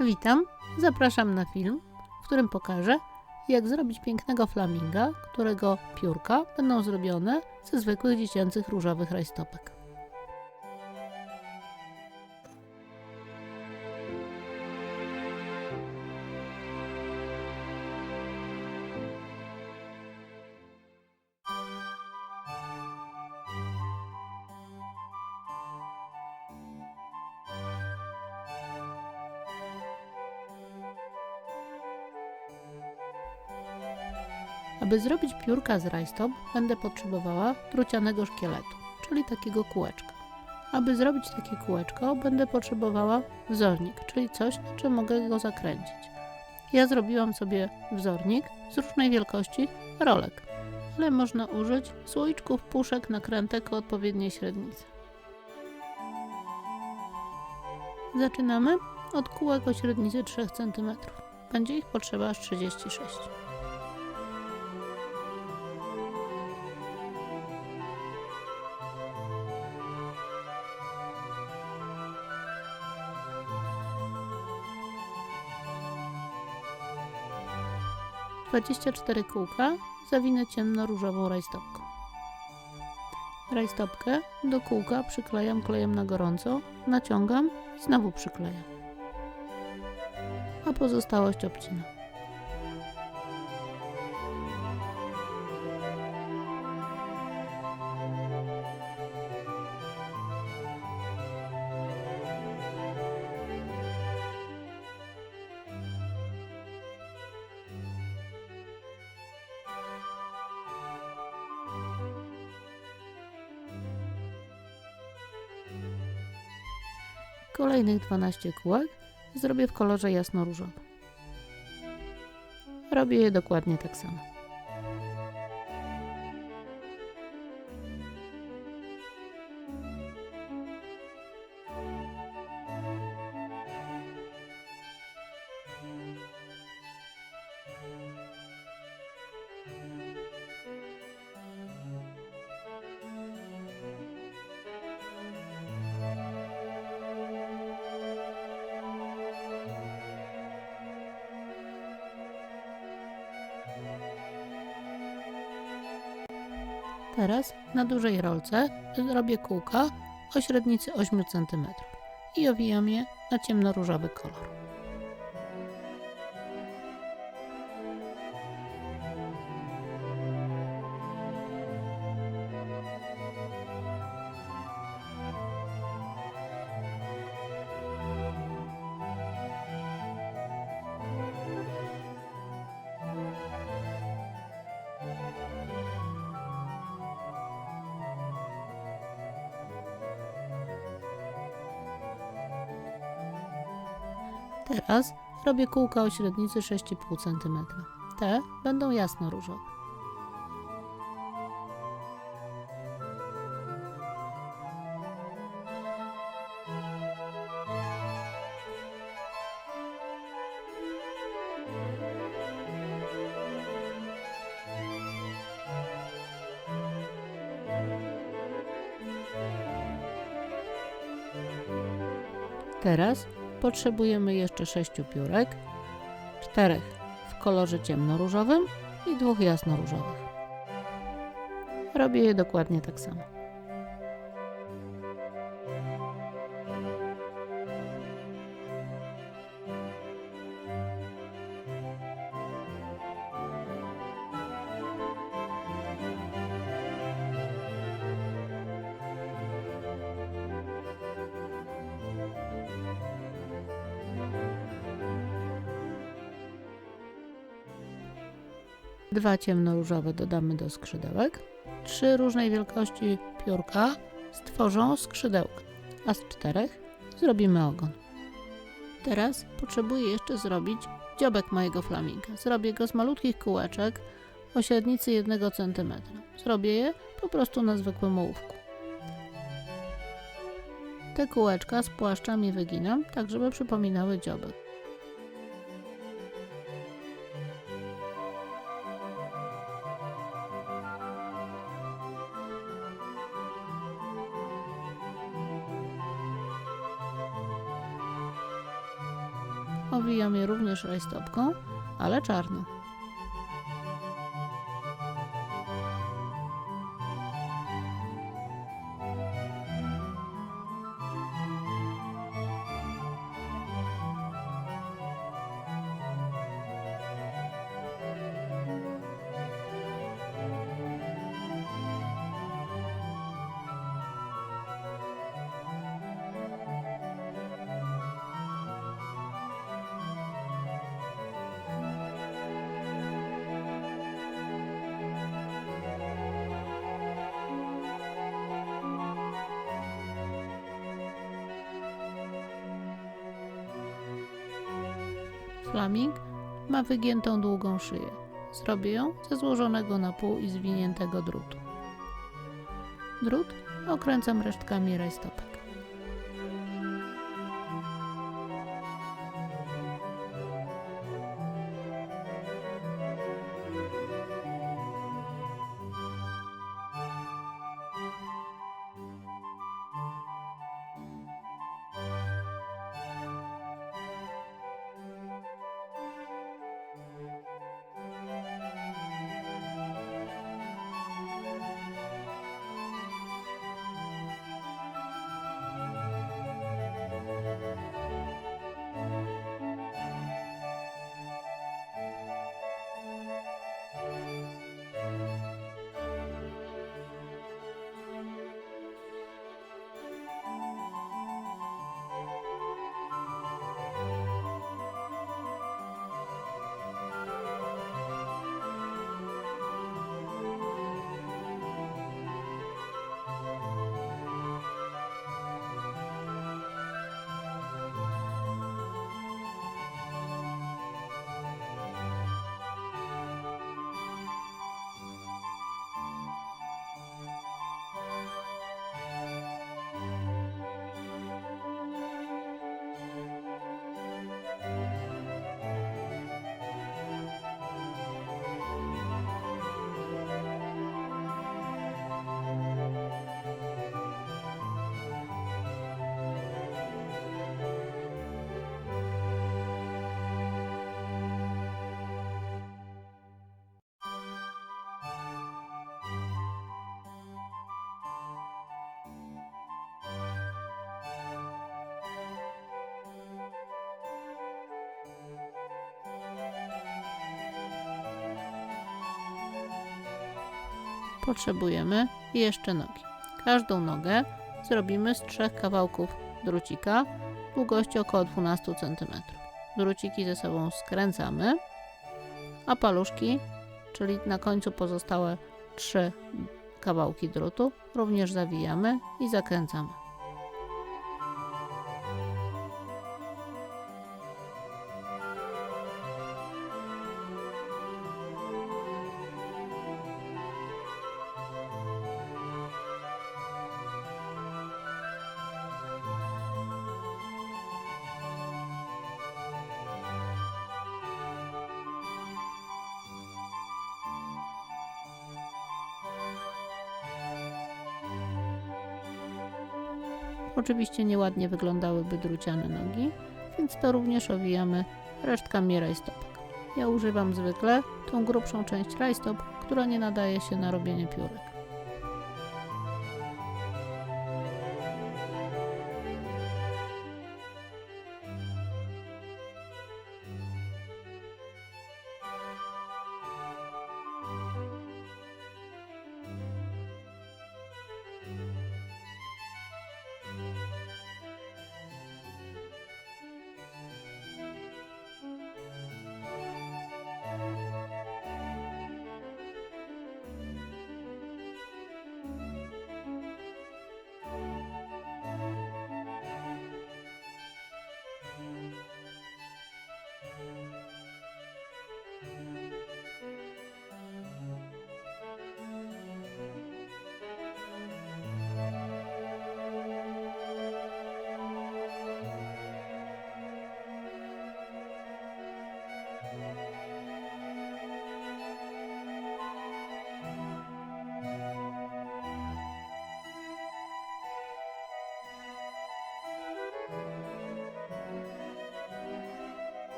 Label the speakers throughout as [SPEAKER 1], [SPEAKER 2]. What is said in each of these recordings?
[SPEAKER 1] Witam, zapraszam na film, w którym pokażę, jak zrobić pięknego flaminga, którego piórka będą zrobione ze zwykłych dziecięcych różowych rajstopek. Aby zrobić piórka z rajstop, będę potrzebowała drucianego szkieletu, czyli takiego kółeczka. Aby zrobić takie kółeczko, będę potrzebowała wzornik, czyli coś, na czym mogę go zakręcić. Ja zrobiłam sobie wzornik z różnej wielkości rolek, ale można użyć słoiczków, puszek, nakrętek o odpowiedniej średnicy. Zaczynamy od kółek o średnicy 3 cm. Będzie ich potrzeba aż 36 cm. 24 kółka zawinę ciemno-różową rajstopką. Rajstopkę do kółka przyklejam klejem na gorąco, naciągam i znowu przyklejam. A pozostałość obcinam. Kolejnych 12 kółek zrobię w kolorze jasno-różowym. Robię je dokładnie tak samo. Teraz na dużej rolce zrobię kółka o średnicy 8 cm i owijam je na ciemnoróżowy kolor. Teraz robię kółka o średnicy 6,5 cm. Te będą jasno różowe. Teraz potrzebujemy jeszcze 6 piórek, 4 w kolorze ciemnoróżowym i dwóch jasnoróżowych. Robię je dokładnie tak samo. Dwa ciemnoróżowe dodamy do skrzydełek. Trzy różnej wielkości piórka stworzą skrzydełka, a z czterech zrobimy ogon. Teraz potrzebuję jeszcze zrobić dziobek mojego flaminga. Zrobię go z malutkich kółeczek o średnicy 1 cm. Zrobię je po prostu na zwykłym ołówku. Te kółeczka spłaszczam i wyginam, tak żeby przypominały dziobek. Owijam je również rajstopką, ale czarną. Flaming ma wygiętą długą szyję. Zrobię ją ze złożonego na pół i zwiniętego drutu. Drut okręcam resztkami rajstopek. Potrzebujemy jeszcze nogi. Każdą nogę zrobimy z trzech kawałków drucika długości około 12 cm. Druciki ze sobą skręcamy, a paluszki, czyli na końcu pozostałe trzy kawałki drutu, również zawijamy i zakręcamy. Oczywiście nieładnie wyglądałyby druciane nogi, więc to również owijamy resztkami rajstopek. Ja używam zwykle tą grubszą część rajstop, która nie nadaje się na robienie piórek.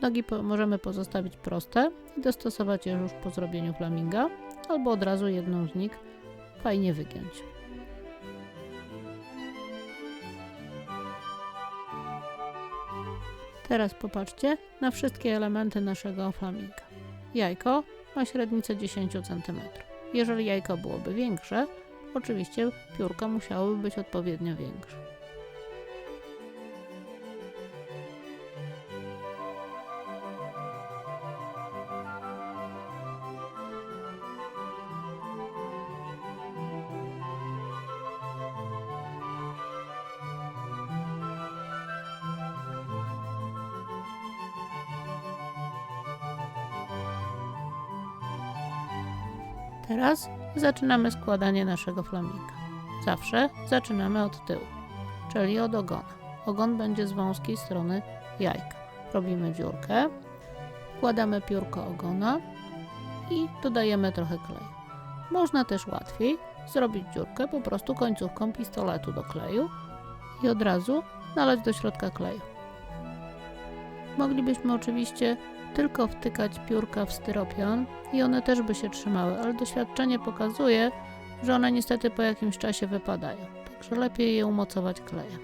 [SPEAKER 1] Nogi po, możemy pozostawić proste i dostosować je już po zrobieniu flaminga, albo od razu jedną z nich fajnie wygiąć. Teraz popatrzcie na wszystkie elementy naszego flaminga. Jajko ma średnicę 10 cm. Jeżeli jajko byłoby większe, oczywiście piórka musiałyby być odpowiednio większe. Zaczynamy składanie naszego flaminga. Zawsze zaczynamy od tyłu, czyli od ogona. Ogon będzie z wąskiej strony jajka. Robimy dziurkę, wkładamy piórko ogona i dodajemy trochę kleju. Można też łatwiej zrobić dziurkę po prostu końcówką pistoletu do kleju i od razu nalać do środka kleju. Moglibyśmy oczywiście tylko wtykać piórka w styropian i one też by się trzymały, ale doświadczenie pokazuje, że one niestety po jakimś czasie wypadają, także lepiej je umocować klejem.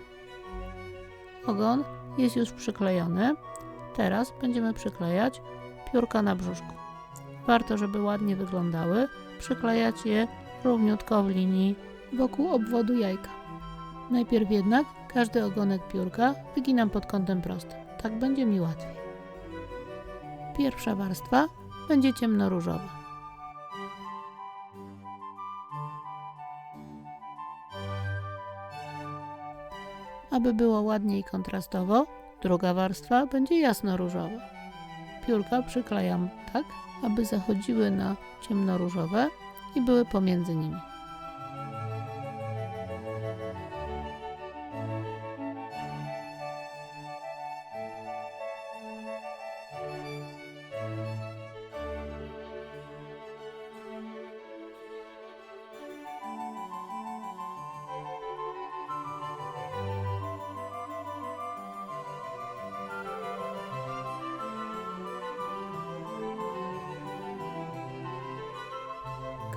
[SPEAKER 1] Ogon jest już przyklejony. Teraz będziemy przyklejać piórka na brzuszku. Warto, żeby ładnie wyglądały, przyklejać je równiutko w linii wokół obwodu jajka. Najpierw jednak każdy ogonek piórka wyginam pod kątem prostym. Tak będzie mi łatwiej. Pierwsza warstwa będzie ciemnoróżowa. Aby było ładniej kontrastowo, druga warstwa będzie jasnoróżowa. Piórka przyklejam tak, aby zachodziły na ciemnoróżowe i były pomiędzy nimi.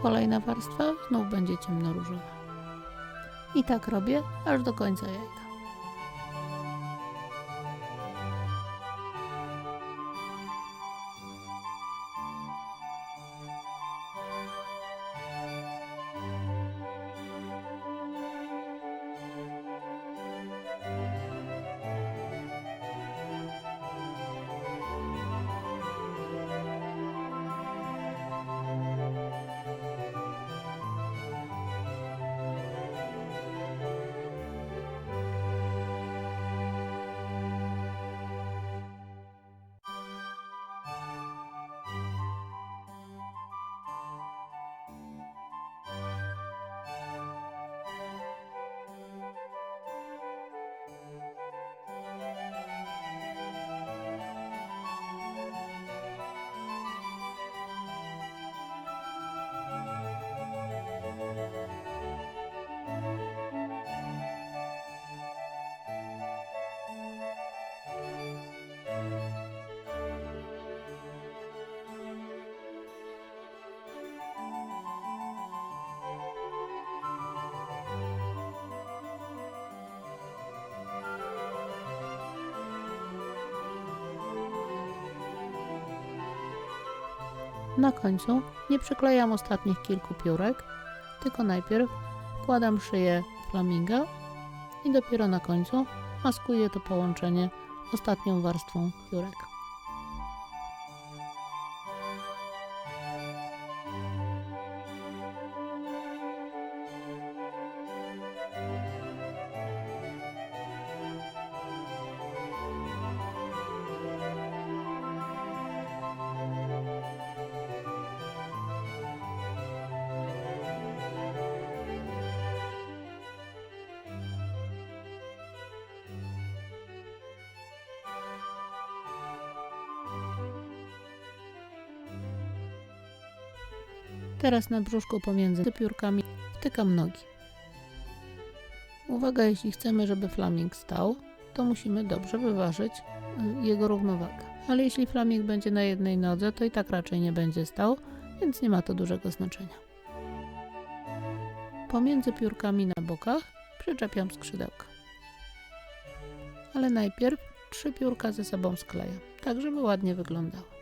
[SPEAKER 1] Kolejna warstwa znów będzie ciemnoróżowa. I tak robię aż do końca jajka. Na końcu nie przyklejam ostatnich kilku piórek, tylko najpierw wkładam szyję flaminga i dopiero na końcu maskuję to połączenie ostatnią warstwą piórek. Teraz na brzuszku pomiędzy piórkami wtykam nogi. Uwaga, jeśli chcemy, żeby flaming stał, to musimy dobrze wyważyć y, jego równowagę. Ale jeśli flamik będzie na jednej nodze, to i tak raczej nie będzie stał, więc nie ma to dużego znaczenia. Pomiędzy piórkami na bokach przyczepiam skrzydełka. Ale najpierw trzy piórka ze sobą sklejam, tak żeby ładnie wyglądały.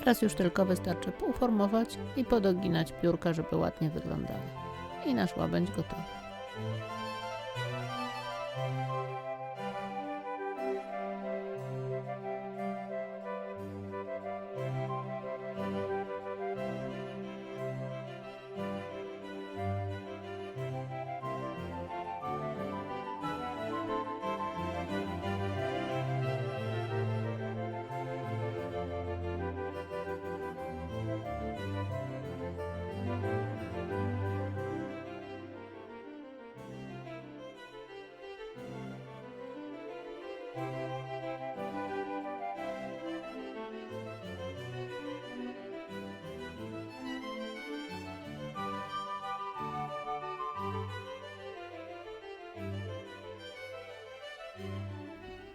[SPEAKER 1] Teraz już tylko wystarczy półformować i podoginać piórka, żeby ładnie wyglądały. I nasz łabędź gotowy.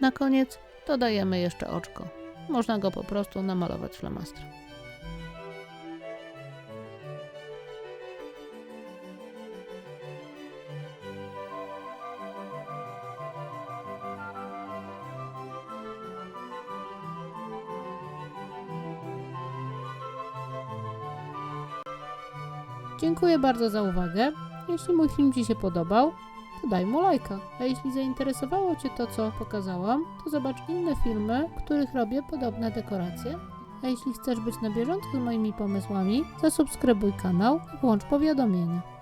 [SPEAKER 1] Na koniec dodajemy jeszcze oczko. Można go po prostu namalować flamastrem. Dziękuję bardzo za uwagę. Jeśli mój film Ci się podobał, to daj mu lajka. A jeśli zainteresowało Cię to, co pokazałam, to zobacz inne filmy, w których robię podobne dekoracje. A jeśli chcesz być na bieżąco z moimi pomysłami, zasubskrybuj kanał i włącz powiadomienia.